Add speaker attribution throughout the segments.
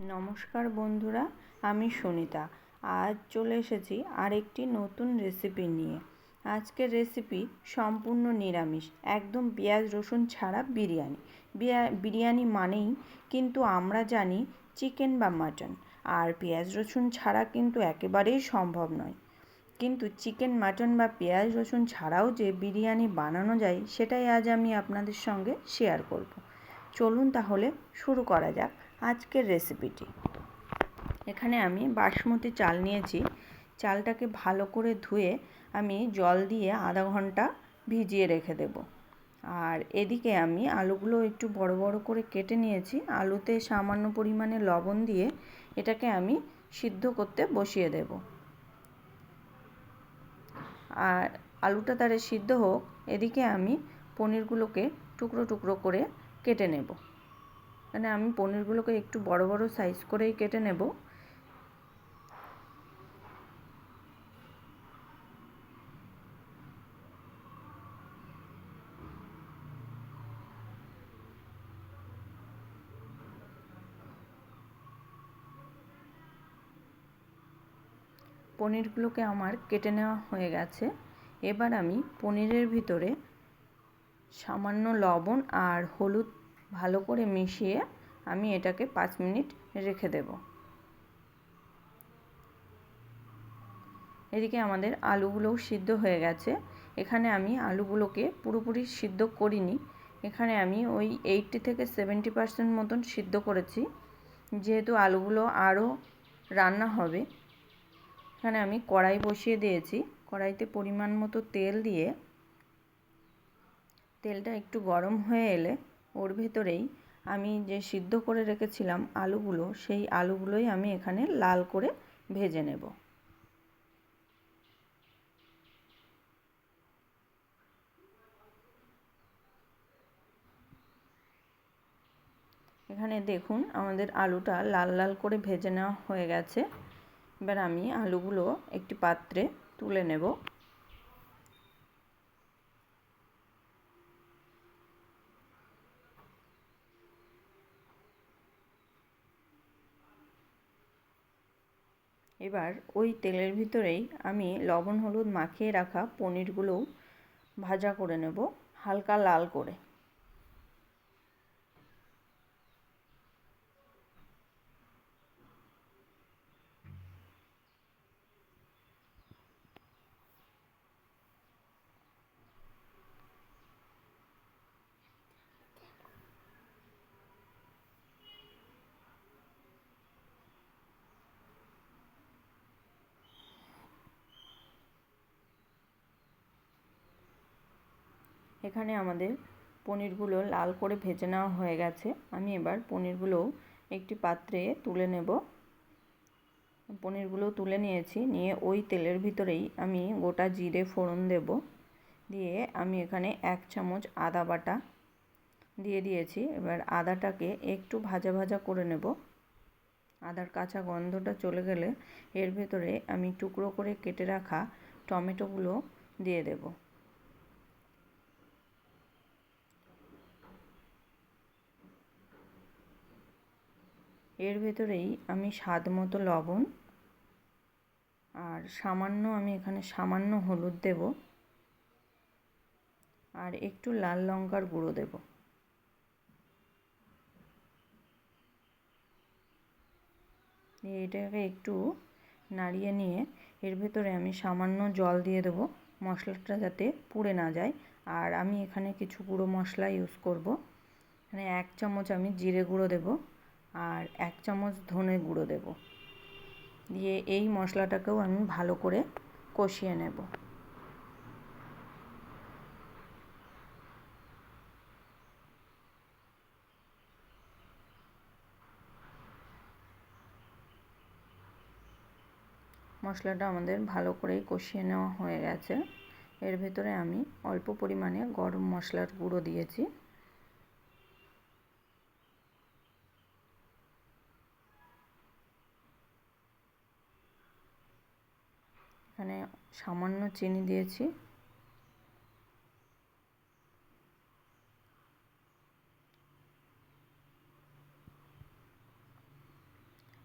Speaker 1: নমস্কার বন্ধুরা, আমি সুনিতা। আজ চলে এসেছি আরেকটি নতুন রেসিপি নিয়ে। আজকের রেসিপি সম্পূর্ণ নিরামিষ, একদম পেঁয়াজ, রসুন ছাড়া বিরিয়ানি। বিরিয়ানি মানেই কিন্তু আমরা জানি চিকেন বা মাটন আর পেঁয়াজ, রসুন ছাড়া কিন্তু একেবারেই সম্ভব নয়। কিন্তু চিকেন মাটন বা পেঁয়াজ, রসুন ছাড়াও যে বিরিয়ানি বানানো যায়, সেটাই আজ আমি আপনাদের সঙ্গে শেয়ার করব। চলুন তাহলে শুরু করা যাক। আজকের রেসিপিটি এখানে আমি বাসমতি চাল নিয়েছি। চালটাকে ভালো করে ধুয়ে আমি জল দিয়ে আধা ঘণ্টা ভিজিয়ে রেখে দেব। আর এদিকে আমি আলুগুলো একটু বড় বড় করে কেটে নিয়েছি। আলুতে সামান্য পরিমাণে লবণ দিয়ে এটাকে আমি সিদ্ধ করতে বসিয়ে দেব। আর আলুটা তারে সিদ্ধ হোক, এদিকে আমি পনিরগুলোকে টুকরো টুকরো করে কেটে নেব। মানে আমি পনিরগুলোকে একটু বড় বড় সাইজ করেই কেটে নেব। পনিরগুলোকে আমার কেটে নেওয়া হয়ে গেছে। এবার আমি পনিরের ভিতরে সামান্য লবণ আর হলুদ ভালো করে মিশিয়ে আমি এটাকে পাঁচ মিনিট রেখে দেব। এদিকে আমাদের আলুগুলোও সিদ্ধ হয়ে গেছে। এখানে আমি আলুগুলোকে পুরোপুরি সিদ্ধ করিনি। এখানে আমি ওই এইটটি থেকে সেভেন্টি পার্সেন্ট মতন সিদ্ধ করেছি। যেহেতু আলুগুলো আরও রান্না হবে, এখানে আমি কড়াই বসিয়ে দিয়েছি। কড়াইতে পরিমাণ মতো তেল দিয়ে তেলটা একটু গরম হয়ে এলে ওর ভেতরেই আমি যে সিদ্ধ করে রেখেছিলাম আলুগুলো, সেই আলুগুলোই আমি এখানে লাল করে ভেজে নেব। এখানে দেখুন আমাদের আলুটা লাল লাল করে ভেজে নেওয়া হয়ে গেছে। এবার আমি আলুগুলো একটি পাত্রে তুলে নেব। এবার ওই তেলের ভিতরেই আমি লবণ, হলুদ মাখিয়ে রাখা পনিরগুলোও ভাজা করে নেব, হালকা লাল করে। এখানে আমাদের পনিরগুলো লাল করে ভেজে নেওয়া হয়ে গেছে। আমি এবার পনিরগুলো একটি পাত্রে তুলে নেব। পনিরগুলো তুলে নিয়েছি, নিয়ে ওই তেলের ভিতরেই আমি গোটা জিরে ফোড়ন দেব। দিয়ে আমি এখানে এক চামচ আদা বাটা দিয়ে দিয়েছি। এবার আদাটাকে একটু ভাজা ভাজা করে নেব। আদার কাঁচা গন্ধটা চলে গেলে এর ভেতরে আমি টুকরো করে কেটে রাখা টমেটোগুলো দিয়ে দেবো। এর ভেতরেই আমি স্বাদ মতো লবণ আর সামান্য, আমি এখানে সামান্য হলুদ দেব আর একটু লাল লঙ্কার গুঁড়ো দেব। এটাকে একটু নাড়িয়ে নিয়ে এর ভেতরে আমি সামান্য জল দিয়ে দেবো, মশলাটা যাতে পুড়ে না যায়। আর আমি এখানে কিছু গুঁড়ো মশলা ইউজ করব। এখানে এক চামচ আমি জিরে গুঁড়ো দেবো। আর এক চামচ ধনে গুঁড়ো দেব। দিয়ে এই মশলাটাকেও আমি ভালো করে কষিয়ে নেব। মশলাটা আমাদের ভালো করেই কষিয়ে নেওয়া হয়ে গেছে। এর ভেতরে আমি অল্প পরিমাণে গরম মশলার গুঁড়ো দিয়েছি। এখানে সামান্য চিনি দিয়েছি।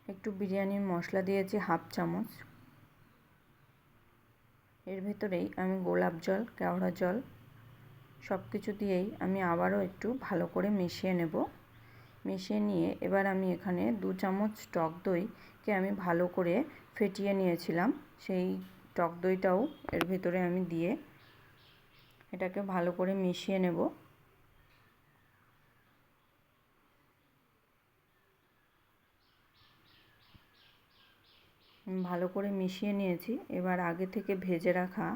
Speaker 1: একটু বিরিয়ানির মশলা দিয়েছি হাফ চামচ। এর ভেতরেই আমি গোলাপ জল, কেওড়া জল সব কিছু দিয়েই আমি আবারও একটু ভালো করে মিশিয়ে নেব। মিশিয়ে নিয়ে এবার আমি এখানে দু চামচ টক দইকে আমি ভালো করে ফেটিয়ে নিয়েছিলাম। সেই টক দইটাও এর ভেতরে আমি দিয়ে এটাকে ভালো করে মিশিয়ে নেব। ভালো করে মিশিয়ে নিয়েছি। এবার আগে থেকে ভেজে রাখা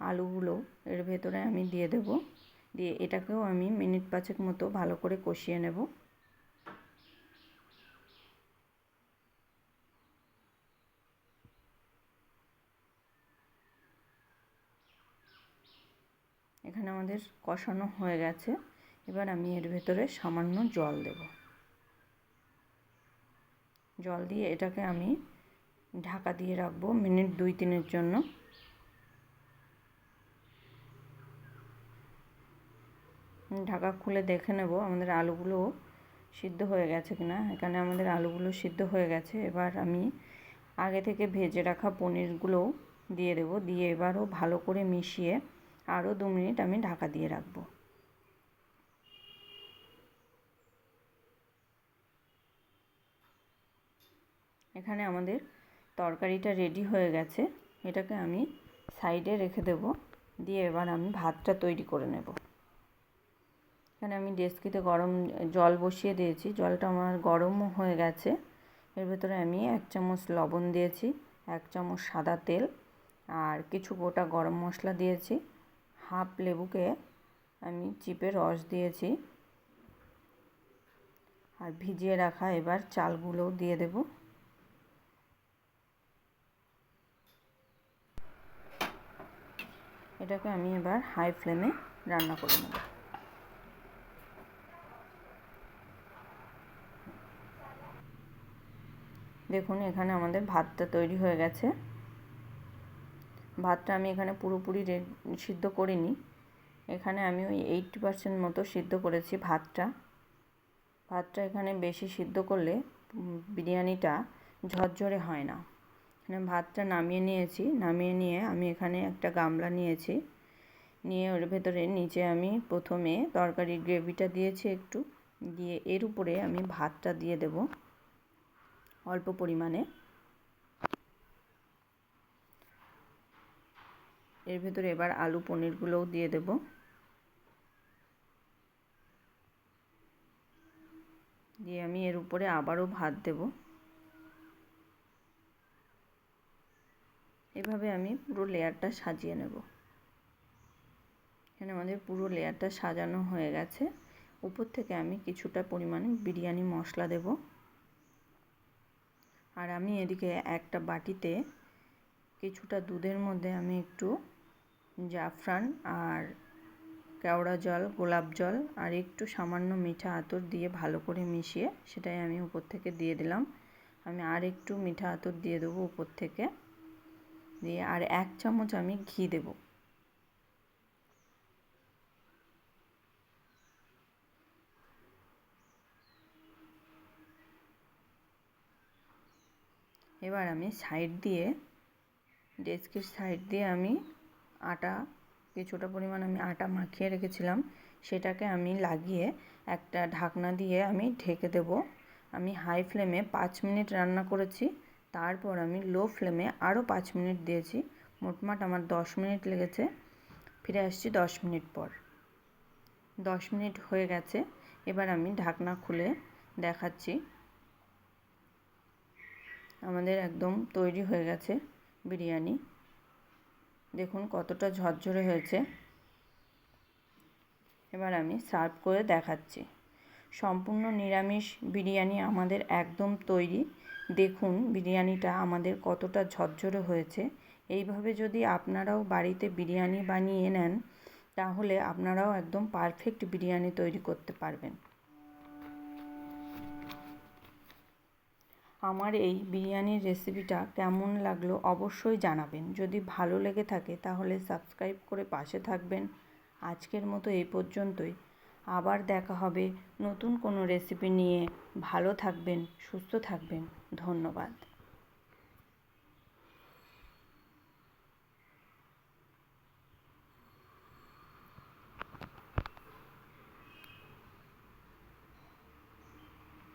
Speaker 1: আলুগুলো এর ভেতরে আমি দিয়ে দেব। দিয়ে এটাকেও আমি মিনিট পাঁচেক মতো ভালো করে কষিয়ে নেব। এখানে আমাদের কষানো হয়ে গেছে। এবার আমি এর ভেতরে সামান্য জল দেব। জল দিয়ে এটাকে আমি ঢাকা দিয়ে রাখব মিনিট দুই তিনের জন্য। ঢাকা খুলে দেখে নেব আমাদের আলুগুলো সিদ্ধ হয়ে গেছে কিনা। এখানে আমাদের আলুগুলো সিদ্ধ হয়ে গেছে। এবার আমি আগে থেকে ভেজে রাখা পনিরগুলো দিয়ে দেবো। দিয়ে এবারও ভালো করে মিশিয়ে আরও দু মিনিট আমি ঢাকা দিয়ে রাখব। এখানে আমাদের তরকারিটা রেডি হয়ে গেছে। এটাকে আমি সাইডে রেখে দেব। দিয়ে এবার আমি ভাতটা তৈরি করে নেব। এখানে আমি ডেস্কিতে গরম জল বসিয়ে দিয়েছি। জলটা আমার গরমও হয়ে গেছে। এর ভেতরে আমি এক চামচ লবণ দিয়েছি, এক চামচ সাদা তেল আর কিছু গোটা গরম মশলা দিয়েছি। হাফ লেবুকে আমি চিপে রস দিয়েছি। আর ভিজিয়ে রাখা এবার চালগুলোও দিয়ে দেব। এটাকে আমি এবার হাই ফ্লেমে রান্না করে নেব। দেখুন, এখানে আমাদের ভাতটা তৈরি হয়ে গেছে। ভাতটা আমি এখানে পুরোপুরি সিদ্ধ করিনি। এখানে আমি ওই এইটটি পার্সেন্ট মতো সিদ্ধ করেছি ভাতটা। ভাতটা এখানে বেশি সিদ্ধ করলে বিরিয়ানিটা ঝরঝরে হয় না। এখানে ভাতটা নামিয়ে নিয়েছি। নামিয়ে নিয়ে আমি এখানে একটা গামলা নিয়েছি। নিয়ে ওর ভেতরে নিচে আমি প্রথমে তরকারির গ্রেভিটা দিয়েছি একটু। দিয়ে এর উপরে আমি ভাতটা দিয়ে দেব। অল্প পরিমাণে। এর ভেতরে এবার আলু পনিরগুলোও দিয়ে দেব। দিয়ে আমি এর উপরে আবারও ভাত দেব। এভাবে আমি পুরো লেয়ারটা সাজিয়ে নেব। এখানে আমাদের পুরো লেয়ারটা সাজানো হয়ে গেছে। উপর থেকে আমি কিছুটা পরিমাণে বিরিয়ানি মশলা দেব। আর আমি এদিকে একটা বাটিতে কিছুটা দুধের মধ্যে আমি একটু জাফরান আর কেওড়া জল, গোলাপ জল আর একটু সামান্য মিঠা আতর দিয়ে ভালো করে মিশিয়ে সেটাই আমি উপর থেকে দিয়ে দিলাম। আমি আর একটু মিঠা আতর দিয়ে দেবো উপর থেকে। দিয়ে আর এক চামচ আমি ঘি দেব। এবার আমি সাইড দিয়ে, ডেস্কের সাইড দিয়ে আমি আটা কিছুটা পরিমাণ আমি আটা মাখিয়ে রেখেছিলাম, সেটাকে আমি লাগিয়ে একটা ঢাকনা দিয়ে আমি ঢেকে দেব। আমি হাই ফ্লেমে পাঁচ মিনিট রান্না করেছি, তারপর আমি লো ফ্লেমে আরও পাঁচ মিনিট দিয়েছি। মোটমাট আমার দশ মিনিট লেগেছে। ফিরে আসছি দশ মিনিট পর। দশ মিনিট হয়ে গেছে, এবার আমি ঢাকনা খুলে দেখাচ্ছি। আমাদের একদম তৈরি হয়ে গেছে বিরিয়ানি। দেখুন কতটা ঝরঝরে হয়েছে। এবার আমি সার্ভ করে দেখাচ্ছি। সম্পূর্ণ নিরামিষ বিরিয়ানি আমাদের একদম তৈরি। দেখুন বিরিয়ানিটা আমাদের কতটা ঝরঝরে হয়েছে। এইভাবে যদি আপনারাও বাড়িতে বিরিয়ানি বানিয়ে নেন, তাহলে আপনারাও একদম পারফেক্ট বিরিয়ানি তৈরি করতে পারবেন। আমার এই বিরিয়ানির রেসিপিটা কেমন লাগল অবশ্যই জানাবেন। যদি ভালো লেগে থাকে তাহলে সাবস্ক্রাইব করে পাশে থাকবেন। আজকের মতো এই পর্যন্তই। আবার দেখা হবে নতুন কোনো রেসিপি নিয়ে। ভালো থাকবেন, সুস্থ থাকবেন। ধন্যবাদ।